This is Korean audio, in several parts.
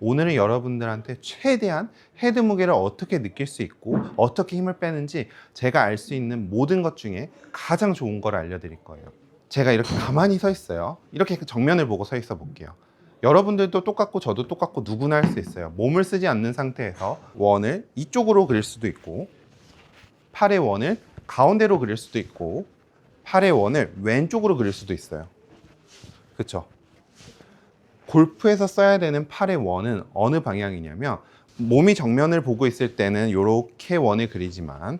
오늘은 여러분들한테 최대한 헤드 무게를 어떻게 느낄 수 있고 어떻게 힘을 빼는지 제가 알 수 있는 모든 것 중에 가장 좋은 걸 알려드릴 거예요. 제가 이렇게 가만히 서 있어요. 이렇게 정면을 보고 서 있어 볼게요. 여러분들도 똑같고 저도 똑같고 누구나 할 수 있어요. 몸을 쓰지 않는 상태에서 원을 이쪽으로 그릴 수도 있고 팔의 원을 가운데로 그릴 수도 있고 팔의 원을 왼쪽으로 그릴 수도 있어요. 그렇죠? 골프에서 써야 되는 팔의 원은 어느 방향이냐면 몸이 정면을 보고 있을 때는 이렇게 원을 그리지만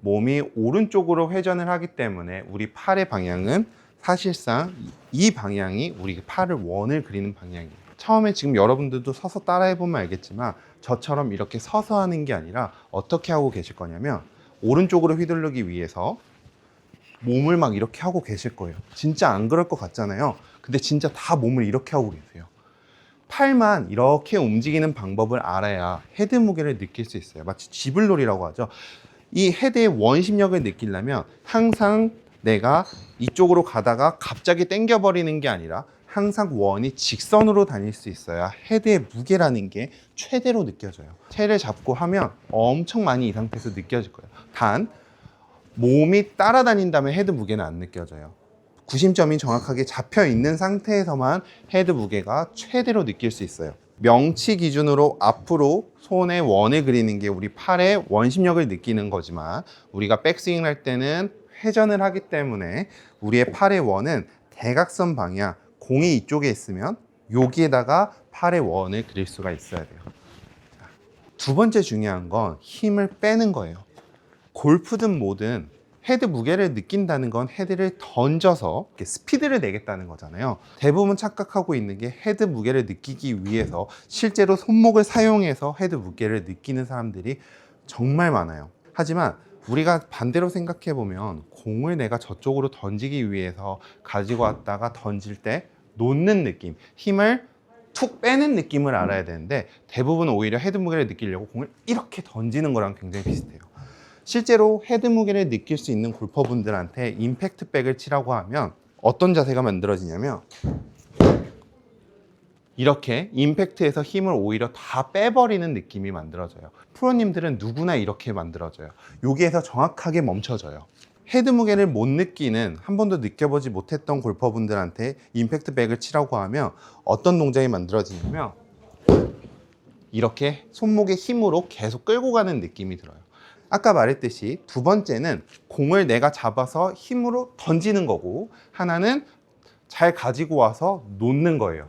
몸이 오른쪽으로 회전을 하기 때문에 우리 팔의 방향은 사실상 이 방향이 우리 팔을 원을 그리는 방향이에요. 처음에 지금 여러분들도 서서 따라해 보면 알겠지만 저처럼 이렇게 서서 하는 게 아니라 어떻게 하고 계실 거냐면 오른쪽으로 휘두르기 위해서 몸을 막 이렇게 하고 계실 거예요. 진짜 안 그럴 것 같잖아요. 근데 진짜 다 몸을 이렇게 하고 계세요. 팔만 이렇게 움직이는 방법을 알아야 헤드 무게를 느낄 수 있어요. 마치 지불놀이라고 하죠. 이 헤드의 원심력을 느끼려면 항상 내가 이쪽으로 가다가 갑자기 당겨버리는 게 아니라 항상 원이 직선으로 다닐 수 있어야 헤드의 무게라는 게 최대로 느껴져요. 채를 잡고 하면 엄청 많이 이 상태에서 느껴질 거예요. 단 몸이 따라다닌다면 헤드 무게는 안 느껴져요. 구심점이 정확하게 잡혀 있는 상태에서만 헤드 무게가 최대로 느낄 수 있어요. 명치 기준으로 앞으로 손에 원을 그리는 게 우리 팔의 원심력을 느끼는 거지만 우리가 백스윙을 할 때는 회전을 하기 때문에 우리의 팔의 원은 대각선 방향, 공이 이쪽에 있으면 여기에다가 팔의 원을 그릴 수가 있어야 돼요. 자, 두 번째 중요한 건 힘을 빼는 거예요. 골프든 뭐든 헤드 무게를 느낀다는 건 헤드를 던져서 스피드를 내겠다는 거잖아요. 대부분 착각하고 있는 게 헤드 무게를 느끼기 위해서 실제로 손목을 사용해서 헤드 무게를 느끼는 사람들이 정말 많아요. 하지만 우리가 반대로 생각해 보면 공을 내가 저쪽으로 던지기 위해서 가지고 왔다가 던질 때 놓는 느낌, 힘을 툭 빼는 느낌을 알아야 되는데 대부분 오히려 헤드 무게를 느끼려고 공을 이렇게 던지는 거랑 굉장히 비슷해요. 실제로 헤드 무게를 느낄 수 있는 골퍼분들한테 임팩트 백을 치라고 하면 어떤 자세가 만들어지냐면 이렇게 임팩트에서 힘을 오히려 다 빼버리는 느낌이 만들어져요. 프로님들은 누구나 이렇게 만들어져요. 여기에서 정확하게 멈춰져요. 헤드 무게를 못 느끼는 한 번도 느껴보지 못했던 골퍼분들한테 임팩트 백을 치라고 하면 어떤 동작이 만들어지냐면 이렇게 손목의 힘으로 계속 끌고 가는 느낌이 들어요. 아까 말했듯이 두 번째는 공을 내가 잡아서 힘으로 던지는 거고 하나는 잘 가지고 와서 놓는 거예요.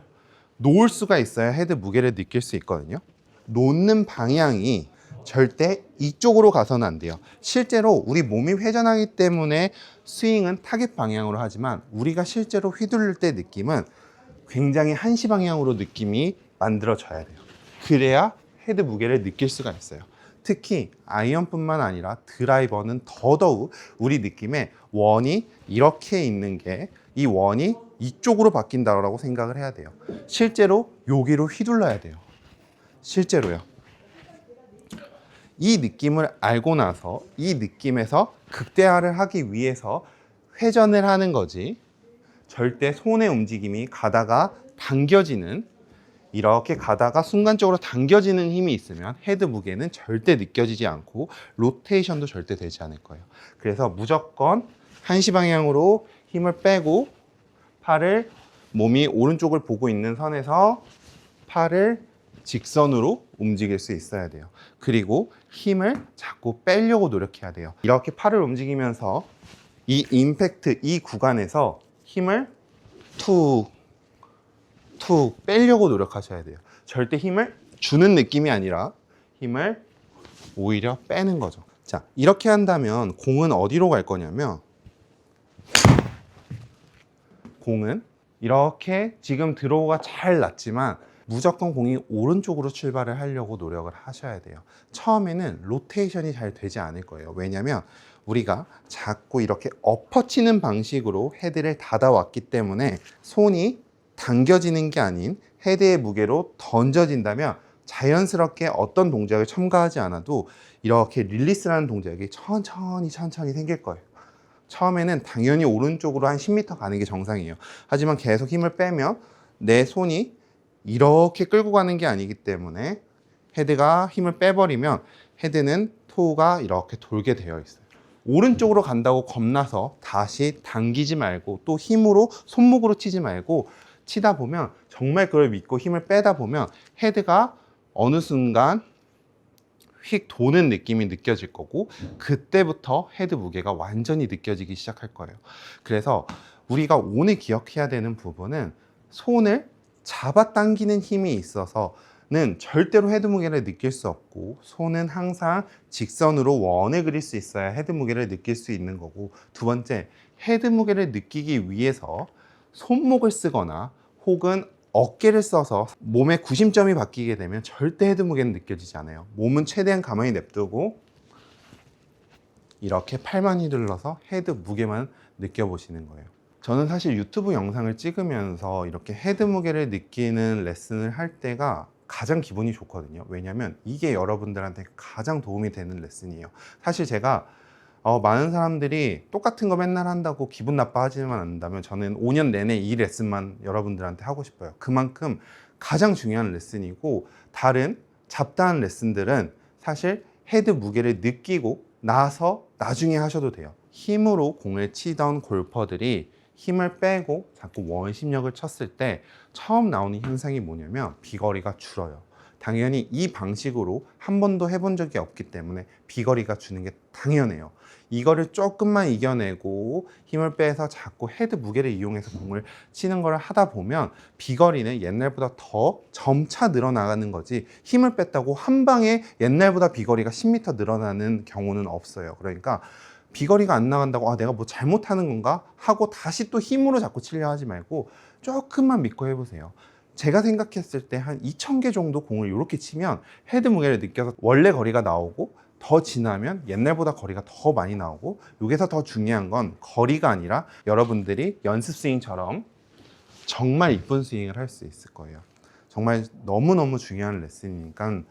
놓을 수가 있어야 헤드 무게를 느낄 수 있거든요. 놓는 방향이 절대 이쪽으로 가서는 안 돼요. 실제로 우리 몸이 회전하기 때문에 스윙은 타겟 방향으로 하지만 우리가 실제로 휘두를 때 느낌은 굉장히 한시 방향으로 느낌이 만들어져야 돼요. 그래야 헤드 무게를 느낄 수가 있어요. 특히 아이언뿐만 아니라 드라이버는 더더욱 우리 느낌에 원이 이렇게 있는 게 이 원이 이쪽으로 바뀐다고 생각을 해야 돼요. 실제로 여기로 휘둘러야 돼요. 실제로요. 이 느낌을 알고 나서 이 느낌에서 극대화를 하기 위해서 회전을 하는 거지 절대 손의 움직임이 가다가 당겨지는 이렇게 가다가 순간적으로 당겨지는 힘이 있으면 헤드 무게는 절대 느껴지지 않고 로테이션도 절대 되지 않을 거예요. 그래서 무조건 한시 방향으로 힘을 빼고 팔을 몸이 오른쪽을 보고 있는 선에서 팔을 직선으로 움직일 수 있어야 돼요. 그리고 힘을 자꾸 빼려고 노력해야 돼요. 이렇게 팔을 움직이면서 이 임팩트, 이 구간에서 힘을 툭, 툭 빼려고 노력하셔야 돼요. 절대 힘을 주는 느낌이 아니라 힘을 오히려 빼는 거죠. 자, 이렇게 한다면 공은 어디로 갈 거냐면 공은 이렇게 지금 드로우가 잘 났지만 무조건 공이 오른쪽으로 출발을 하려고 노력을 하셔야 돼요. 처음에는 로테이션이 잘 되지 않을 거예요. 왜냐면 우리가 자꾸 이렇게 엎어치는 방식으로 헤드를 닫아왔기 때문에 손이 당겨지는 게 아닌 헤드의 무게로 던져진다면 자연스럽게 어떤 동작을 첨가하지 않아도 이렇게 릴리스라는 동작이 천천히 천천히 생길 거예요. 처음에는 당연히 오른쪽으로 한 10m 가는 게 정상이에요. 하지만 계속 힘을 빼면 내 손이 이렇게 끌고 가는 게 아니기 때문에 헤드가 힘을 빼버리면 헤드는 토우가 이렇게 돌게 되어 있어요. 오른쪽으로 간다고 겁나서 다시 당기지 말고 또 힘으로 손목으로 치지 말고 치다 보면 정말 그걸 믿고 힘을 빼다 보면 헤드가 어느 순간 휙 도는 느낌이 느껴질 거고 그때부터 헤드 무게가 완전히 느껴지기 시작할 거예요. 그래서 우리가 오늘 기억해야 되는 부분은 손을 잡아당기는 힘이 있어서는 절대로 헤드 무게를 느낄 수 없고 손은 항상 직선으로 원을 그릴 수 있어야 헤드 무게를 느낄 수 있는 거고 두 번째 헤드 무게를 느끼기 위해서 손목을 쓰거나 혹은 어깨를 써서 몸의 구심점이 바뀌게 되면 절대 헤드 무게는 느껴지지 않아요. 몸은 최대한 가만히 냅두고 이렇게 팔만 휘둘러서 헤드 무게만 느껴보시는 거예요. 저는 사실 유튜브 영상을 찍으면서 이렇게 헤드 무게를 느끼는 레슨을 할 때가 가장 기분이 좋거든요. 왜냐면 이게 여러분들한테 가장 도움이 되는 레슨이에요. 사실 제가 어, 많은 사람들이 똑같은 거 맨날 한다고 기분 나빠하지만 않는다면 저는 5년 내내 이 레슨만 여러분들한테 하고 싶어요. 그만큼 가장 중요한 레슨이고 다른 잡다한 레슨들은 사실 헤드 무게를 느끼고 나서 나중에 하셔도 돼요. 힘으로 공을 치던 골퍼들이 힘을 빼고 자꾸 원심력을 쳤을 때 처음 나오는 현상이 뭐냐면 비거리가 줄어요. 당연히 이 방식으로 한 번도 해본 적이 없기 때문에 비거리가 주는 게 당연해요. 이거를 조금만 이겨내고 힘을 빼서 자꾸 헤드 무게를 이용해서 공을 치는 걸 하다 보면 비거리는 옛날보다 더 점차 늘어나가는 거지 힘을 뺐다고 한 방에 옛날보다 비거리가 10m 늘어나는 경우는 없어요. 그러니까 비거리가 안 나간다고 아 내가 뭐 잘못하는 건가 하고 다시 또 힘으로 자꾸 치려 하지 말고 조금만 믿고 해보세요. 제가 생각했을 때 한 2,000개 정도 공을 이렇게 치면 헤드 무게를 느껴서 원래 거리가 나오고 더 지나면 옛날보다 거리가 더 많이 나오고 여기서 더 중요한 건 거리가 아니라 여러분들이 연습 스윙처럼 정말 이쁜 스윙을 할 수 있을 거예요. 정말 너무너무 중요한 레슨이니까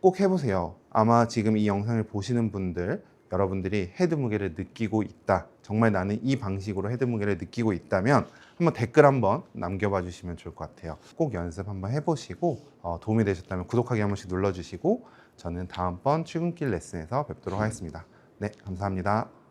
꼭 해보세요. 아마 지금 이 영상을 보시는 분들 여러분들이 헤드 무게를 느끼고 있다. 정말 나는 이 방식으로 헤드 무게를 느끼고 있다면 한번 댓글 한번 남겨봐 주시면 좋을 것 같아요. 꼭 연습 한번 해보시고 어, 도움이 되셨다면 구독하기 한 번씩 눌러주시고 저는 다음번 출근길 레슨에서 뵙도록 하겠습니다. 네, 감사합니다.